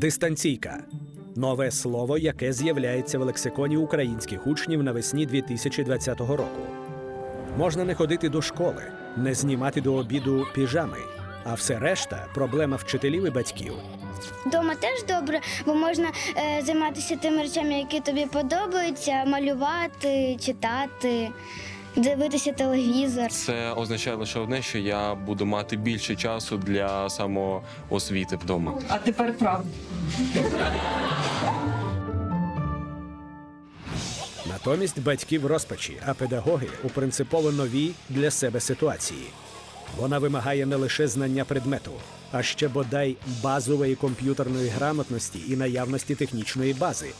Дистанційка нове слово, яке з'являється в лексиконі українських учнів навесні 2020 року. Можна не ходити до школи, не знімати до обіду піжами, а все решта проблема вчителів і батьків. Дома теж добре, бо можна е, займатися тими речами, які тобі подобаються, малювати, читати, дивитися телевізор. Це означає лише одне, що я буду мати більше часу для самоосвіти вдома. А тепер правда. Натомість батьки в розпачі, а педагоги у принципово новій для себе ситуації. Вона вимагає не лише знання предмету, а ще бодай базової комп'ютерної грамотності і наявності технічної бази.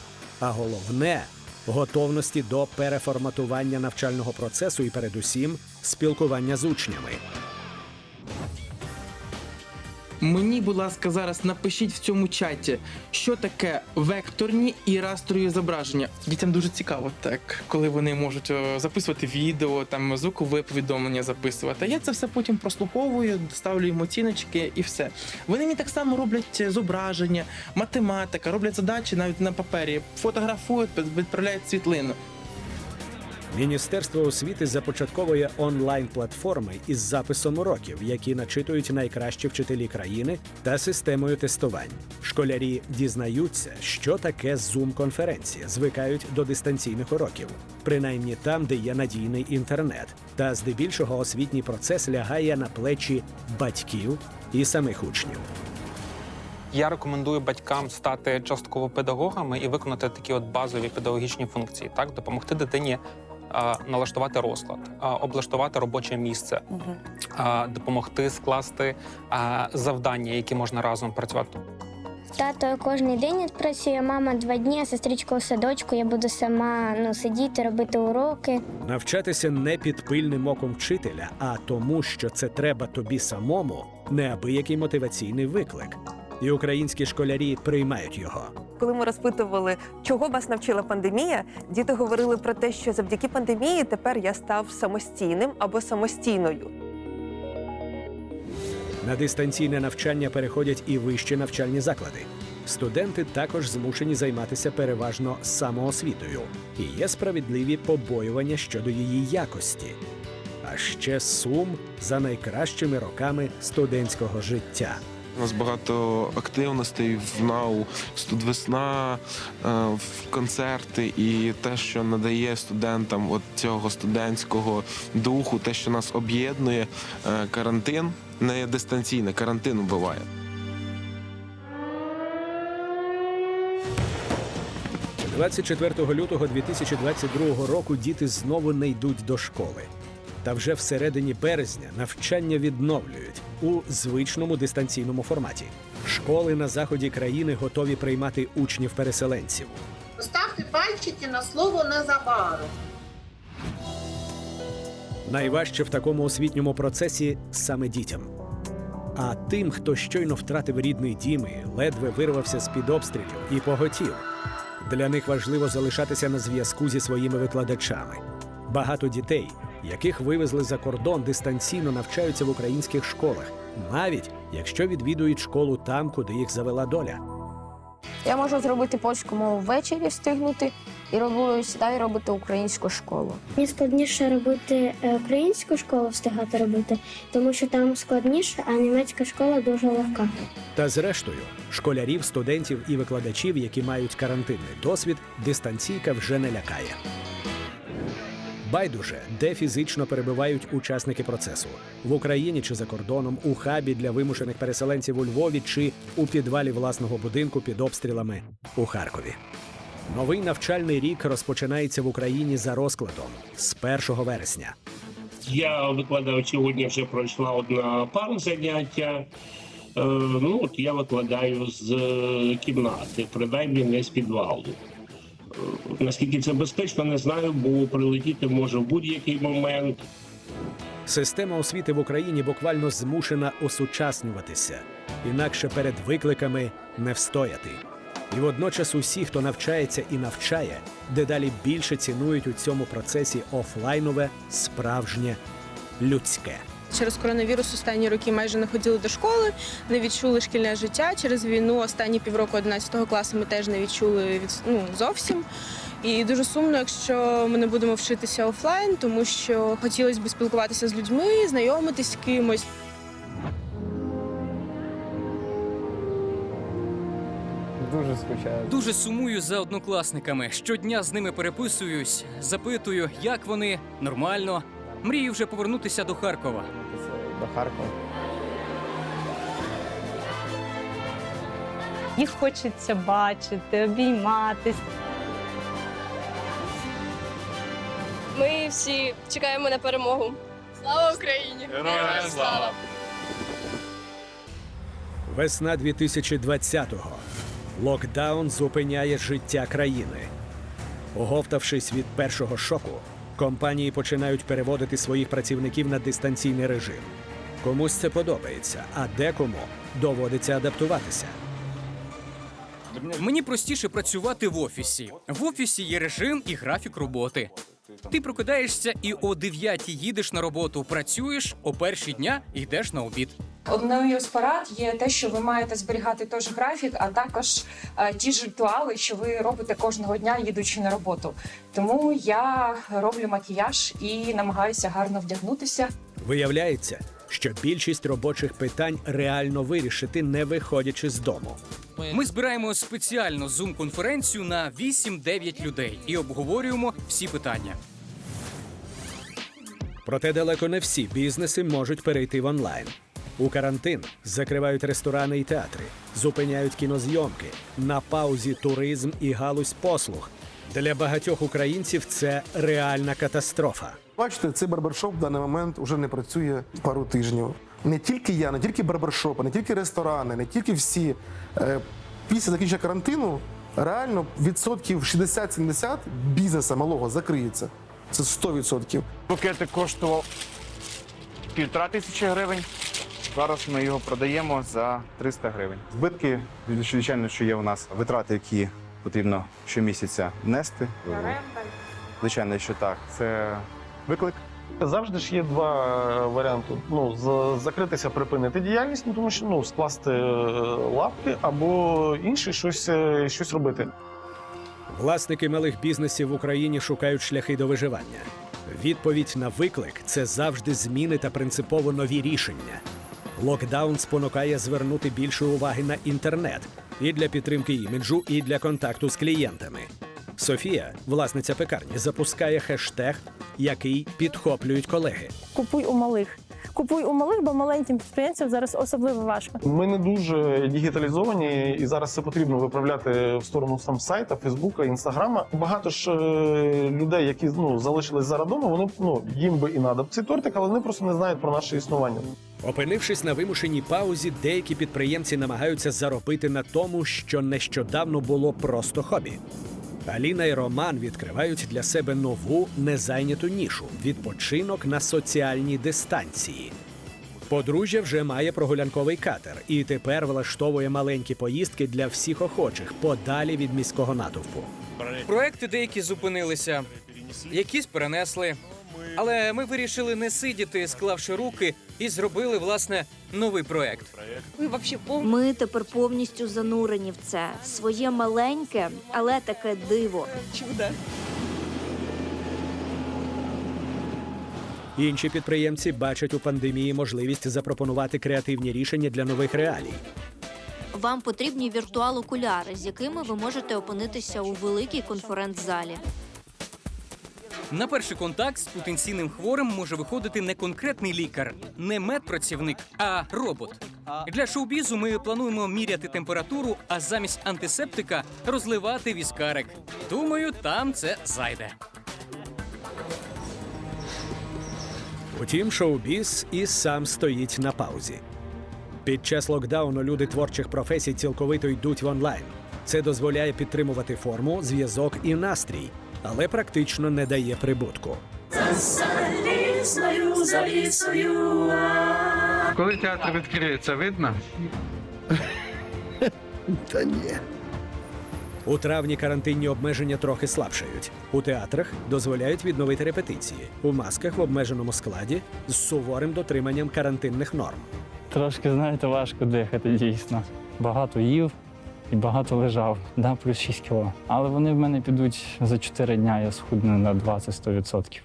А головне готовності до переформатування навчального процесу і, передусім, спілкування з учнями. Мені, будь ласка, зараз напишіть в цьому чаті, що таке векторні і растрові зображення. Дітям дуже цікаво, так, коли вони можуть е, записувати відео, там звукове повідомлення записувати. Я це все потім прослуховую, ставлю їм оціночки і все. Вони мені так само роблять зображення, математика, роблять задачі навіть на папері, фотографують, відправляють світлину. Міністерство освіти започатковує онлайн-платформи із записом уроків, які начитують найкращі вчителі країни та системою тестувань. Школярі дізнаються, що таке зум-конференція, звикають до дистанційних уроків, принаймні там, де є надійний інтернет. Та здебільшого освітній процес лягає на плечі батьків і самих учнів. Я рекомендую батькам стати частково педагогами і виконати такі от базові педагогічні функції, так допомогти дитині налаштувати розклад, облаштувати робоче місце, а, допомогти скласти завдання, які можна разом працювати. Тато кожен день працює, мама два дні, а сестричка у садочку. Я буду сама ну, сидіти, робити уроки. Навчатися не під пильним оком вчителя, а тому, що це треба тобі самому, неабиякий мотиваційний виклик. І українські школярі приймають його. Коли ми розпитували, чого вас навчила пандемія, діти говорили про те, що завдяки пандемії тепер я став самостійним або самостійною. На дистанційне навчання переходять і вищі навчальні заклади. Студенти також змушені займатися переважно самоосвітою, і є справедливі побоювання щодо її якості. А ще сум за найкращими роками студентського життя. У нас багато активностей в НАУ, студвесна, е, концерти і те, що надає студентам от цього студентського духу, те, що нас об'єднує, е, карантин не дистанційний, карантин вбиває. – 24 лютого 2022 року діти знову не йдуть до школи. Та вже всередині березня навчання відновлюють у звичному дистанційному форматі. Школи на заході країни готові приймати учнів-переселенців. Поставте пальчики на слово незабаром. Найважче в такому освітньому процесі саме дітям. А тим, хто щойно втратив рідний дім і ледве вирвався з-під обстрілів і поготів. Для них важливо залишатися на зв'язку зі своїми викладачами. Багато дітей, яких вивезли за кордон, дистанційно навчаються в українських школах, навіть якщо відвідують школу там, куди їх завела доля. Я можу зробити польську мову ввечері, встигнути і роблю сідаю робити українську школу. Мені складніше робити е, українську школу, встигати робити, тому що там складніше, а німецька школа дуже легка. Та зрештою, школярів, студентів і викладачів, які мають карантинний досвід, дистанційка вже не лякає. Байдуже, де фізично перебувають учасники процесу в Україні чи за кордоном, у хабі для вимушених переселенців у Львові чи у підвалі власного будинку під обстрілами у Харкові. Новий навчальний рік розпочинається в Україні за розкладом з 1 вересня. Я викладав сьогодні, вже пройшла одна пара заняття. Е, ну, от я викладаю з е, кімнати, принаймні не з підвалу. Наскільки це безпечно, не знаю, бо прилетіти може в будь-який момент. Система освіти в Україні буквально змушена осучаснюватися, інакше перед викликами не встояти. І водночас усі, хто навчається і навчає, дедалі більше цінують у цьому процесі офлайнове, справжнє, людське. Через коронавірус останні роки майже не ходили до школи, не відчули шкільне життя. Через війну останні півроку 11 класу ми теж не відчули від, ну, зовсім. І дуже сумно, якщо ми не будемо вчитися офлайн, тому що хотілося б спілкуватися з людьми, знайомитись з кимось. Дуже скучаю. Дуже сумую за однокласниками. Щодня з ними переписуюсь, запитую, як вони нормально. Мрію вже повернутися до Харкова. До Харкова. Їх хочеться бачити, обійматись. Ми всі чекаємо на перемогу. Слава Україні! Героям слава! Весна 2020-го. Локдаун зупиняє життя країни. Оговтавшись від першого шоку, компанії починають переводити своїх працівників на дистанційний режим. Комусь це подобається, а декому доводиться адаптуватися. Мені простіше працювати в офісі. В офісі є режим і графік роботи. Ти прокидаєшся і о 9 їдеш на роботу, працюєш, о першій дня йдеш на обід. Одною з порад є те, що ви маєте зберігати той же графік, а також е, ті ж ритуали, що ви робите кожного дня, їдучи на роботу. Тому я роблю макіяж і намагаюся гарно вдягнутися. Виявляється, що більшість робочих питань реально вирішити, не виходячи з дому. Ми збираємо спеціальну зум-конференцію на 8-9 людей і обговорюємо всі питання. Проте далеко не всі бізнеси можуть перейти в онлайн. У карантин закривають ресторани і театри, зупиняють кінозйомки, на паузі туризм і галузь послуг. Для багатьох українців це реальна катастрофа. Бачите, цей барбершоп в даний момент вже не працює пару тижнів. Не тільки я, не тільки барбершопи, не тільки ресторани, не тільки всі. Е, Після закінчення карантину реально відсотків 60-70 бізнесу малого закриється. Це 100%. Букети коштував півтора тисячі гривень. Зараз ми його продаємо за 300 гривень. Збитки, звичайно, що є у нас витрати, які потрібно щомісяця внести. Звичайно, що так. Це виклик. Завжди ж є два варіанти: ну з- закритися, припинити діяльність, ну тому що ну скласти е, лапки або інше щось, е, щось робити. Власники малих бізнесів в Україні шукають шляхи до виживання. Відповідь на виклик це завжди зміни та принципово нові рішення. Локдаун спонукає звернути більше уваги на інтернет і для підтримки іміджу, і для контакту з клієнтами. Софія, власниця пекарні, запускає хештег, який підхоплюють колеги. Купуй у малих. Купуй у малих, бо маленьким підприємцям зараз особливо важко. Ми не дуже дігіталізовані, і зараз це потрібно виправляти в сторону сам сайта, Фейсбука, Інстаграма. Багато ж е, людей, які ну залишились зараз вдома, вони ну їм би і надо цей тортик, але вони просто не знають про наше існування. Опинившись на вимушеній паузі, деякі підприємці намагаються заробити на тому, що нещодавно було просто хобі. Аліна і Роман відкривають для себе нову незайняту нішу відпочинок на соціальній дистанції. Подружжя вже має прогулянковий катер і тепер влаштовує маленькі поїздки для всіх охочих подалі від міського натовпу. Проекти деякі зупинилися, якісь перенесли. Але ми вирішили не сидіти, склавши руки, і зробили власне новий проект. Ми тепер повністю занурені в це своє маленьке, але таке диво. Інші підприємці бачать у пандемії можливість запропонувати креативні рішення для нових реалій. Вам потрібні віртуал-окуляри, з якими ви можете опинитися у великій конференц-залі. На перший контакт з потенційним хворим може виходити не конкретний лікар, не медпрацівник, а робот. Для шоу-бізу ми плануємо міряти температуру, а замість антисептика розливати віскарик. Думаю, там це зайде. Утім, шоу-біз і сам стоїть на паузі. Під час локдауну люди творчих професій цілковито йдуть в онлайн. Це дозволяє підтримувати форму, зв'язок і настрій, але практично не дає прибутку. Коли театр відкриється, видно? Та ні. У травні карантинні обмеження трохи слабшають. У театрах дозволяють відновити репетиції у масках в обмеженому складі з суворим дотриманням карантинних норм. Трошки, знаєте, важко дихати дійсно. Багато їв і багато лежав, да, плюс 6 кіло. Але вони в мене підуть за 4 дня, я схудну на 20-100%.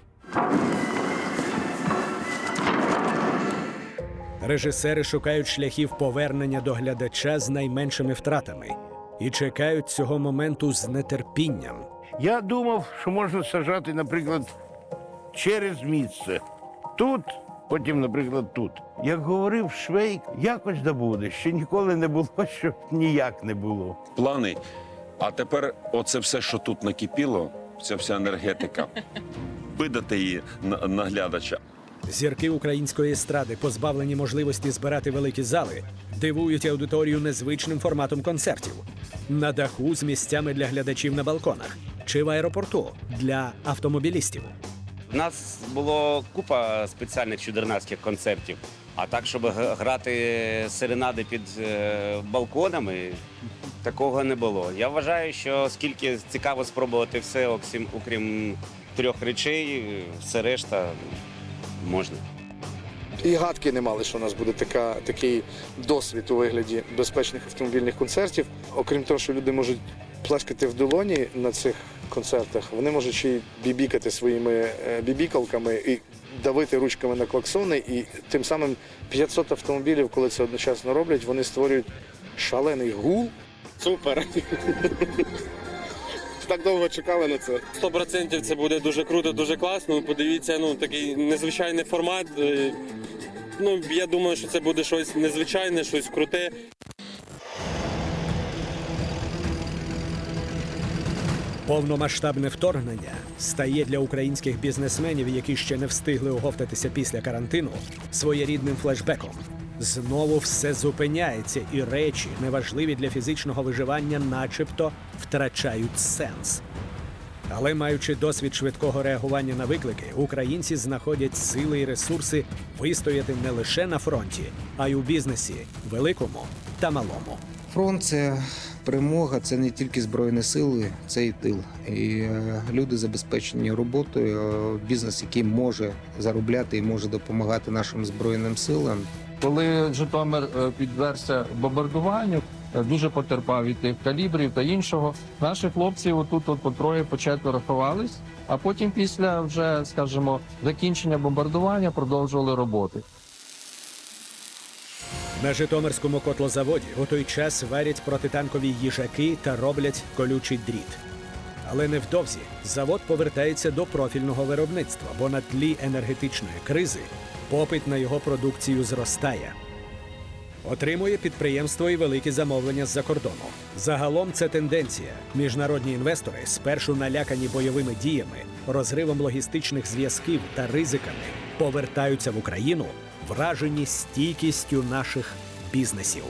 Режисери шукають шляхів повернення до глядача з найменшими втратами і чекають цього моменту з нетерпінням. Я думав, що можна сажати, наприклад, через місце. Тут, потім, наприклад, тут. Як говорив Швейк, якось да буде. Ще ніколи не було, що ніяк не було. плани. А тепер оце все, що тут накипіло, ця вся енергетика, видати її на, на. Зірки української естради, позбавлені можливості збирати великі зали, дивують аудиторію незвичним форматом концертів на даху з місцями для глядачів на балконах чи в аеропорту для автомобілістів. У нас було купа спеціальних чудернацьких концертів. А так, щоб грати серенади під е, балконами, такого не було. Я вважаю, що скільки цікаво спробувати все, окрім, окрім трьох речей, все решта можна. І гадки не мали, що у нас буде така, такий досвід у вигляді безпечних автомобільних концертів. Окрім того, що люди можуть плескати в долоні на цих концертах, вони можуть ще й бібікати своїми е, бібікалками і давити ручками на клаксони. І тим самим 500 автомобілів, коли це одночасно роблять, вони створюють шалений гул. Супер! Так довго чекали на це. 100% це буде дуже круто, дуже класно. Подивіться, ну такий незвичайний формат. Е, Ну я думаю, що це буде щось незвичайне, щось круте. Повномасштабне вторгнення стає для українських бізнесменів, які ще не встигли оговтатися після карантину, своєрідним флешбеком. Знову все зупиняється, і речі, неважливі для фізичного виживання, начебто втрачають сенс. Але маючи досвід швидкого реагування на виклики, українці знаходять сили і ресурси вистояти не лише на фронті, а й у бізнесі, великому та малому. Фронт це перемога, це не тільки збройні сили, це і тил. І е, люди забезпечені роботою. е, Бізнес, який може заробляти і може допомагати нашим збройним силам. Коли Житомир е, підверся бомбардуванню, дуже потерпав від тих калібрів та іншого. Наші хлопці отут от по троє, по четверо ховались, а потім після вже, скажімо, закінчення бомбардування продовжували роботи. На Житомирському котлозаводі у той час варять протитанкові їжаки та роблять колючий дріт. Але невдовзі завод повертається до профільного виробництва, бо на тлі енергетичної кризи попит на його продукцію зростає. Отримує підприємство і великі замовлення з-за кордону. Загалом це тенденція. Міжнародні інвестори, спершу налякані бойовими діями, розривом логістичних зв'язків та ризиками, повертаються в Україну, вражені стійкістю наших бізнесів.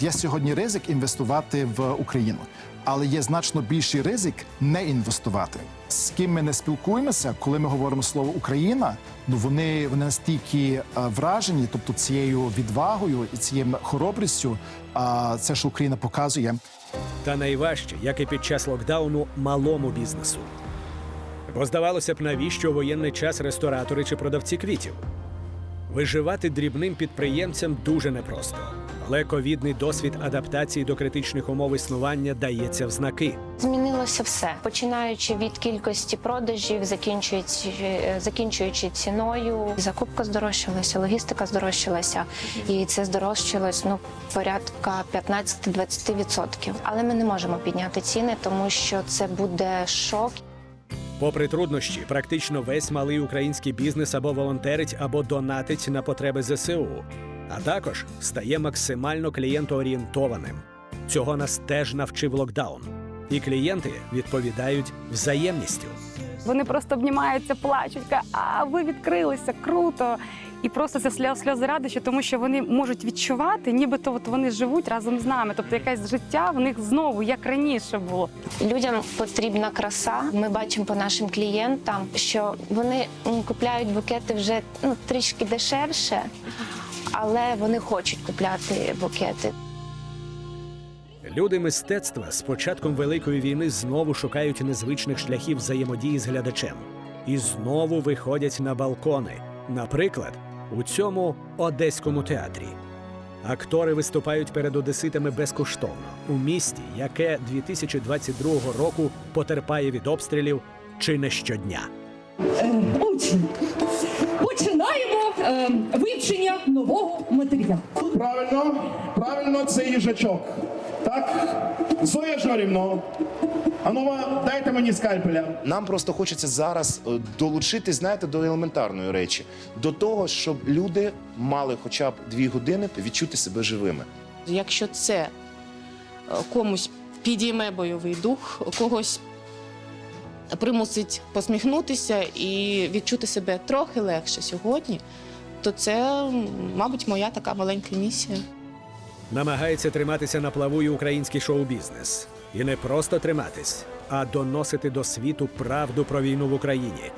Є сьогодні ризик інвестувати в Україну, але є значно більший ризик не інвестувати. З ким ми не спілкуємося, коли ми говоримо слово Україна, ну вони, вони настільки е, вражені, тобто цією відвагою і цією хоробрістю, а це що Україна показує. Та найважче, як і під час локдауну, малому бізнесу. Бо здавалося б, навіщо у воєнний час ресторатори чи продавці квітів? Виживати дрібним підприємцям дуже непросто. Але ковідний досвід адаптації до критичних умов існування дається в знаки. Змінилося все, починаючи від кількості продажів, закінчуючи, е, закінчуючи ціною. Закупка здорожчалася, логістика здорожчалася, і це здорожчалось ну порядка 15-20%. Але ми не можемо підняти ціни, тому що це буде шок. Попри труднощі, практично весь малий український бізнес або волонтерить, або донатить на потреби ЗСУ, а також стає максимально клієнтоорієнтованим. Цього нас теж навчив локдаун. І клієнти відповідають взаємністю. Вони просто обнімаються, плачуть, кажуть, а ви відкрилися, круто. І просто це сльози, сльози радощі, тому що вони можуть відчувати, нібито от вони живуть разом з нами. Тобто якесь життя в них знову як раніше було. Людям потрібна краса. Ми бачимо по нашим клієнтам, що вони купляють букети вже ну, трішки дешевше, але вони хочуть купляти букети. Люди мистецтва з початком Великої війни знову шукають незвичних шляхів взаємодії з глядачем і знову виходять на балкони. Наприклад, у цьому одеському театрі. Актори виступають перед одеситами безкоштовно у місті, яке 2022 року потерпає від обстрілів чи не щодня. Отже, починаємо е, вивчення нового матеріалу. Правильно, правильно, це їжачок. Так? Зоя Жорівно, а ну дайте мені скальпеля. Нам просто хочеться зараз е, долучити, знаєте, до елементарної речі, до того, щоб люди мали хоча б дві години відчути себе живими. Якщо це е, комусь підійме бойовий дух, когось примусить посміхнутися і відчути себе трохи легше сьогодні, то це, мабуть, моя така маленька місія. Намагається триматися на плаву і український шоу-бізнес. І не просто триматись, а доносити до світу правду про війну в Україні.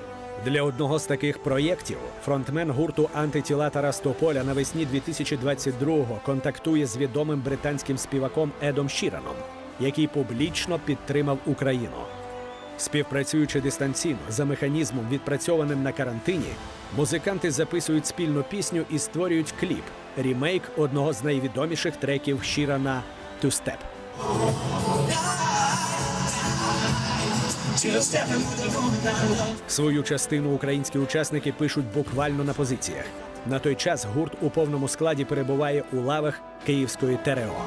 Для одного з таких проєктів фронтмен гурту антитіла Тарас Тополя навесні 2022-го контактує з відомим британським співаком Едом Шіраном, який публічно підтримав Україну. Співпрацюючи дистанційно за механізмом, відпрацьованим на карантині, музиканти записують спільну пісню і створюють кліп рімейк одного з найвідоміших треків Шірана «Two Step». Свою частину українські учасники пишуть буквально на позиціях. На той час гурт у повному складі перебуває у лавах київської ТРО.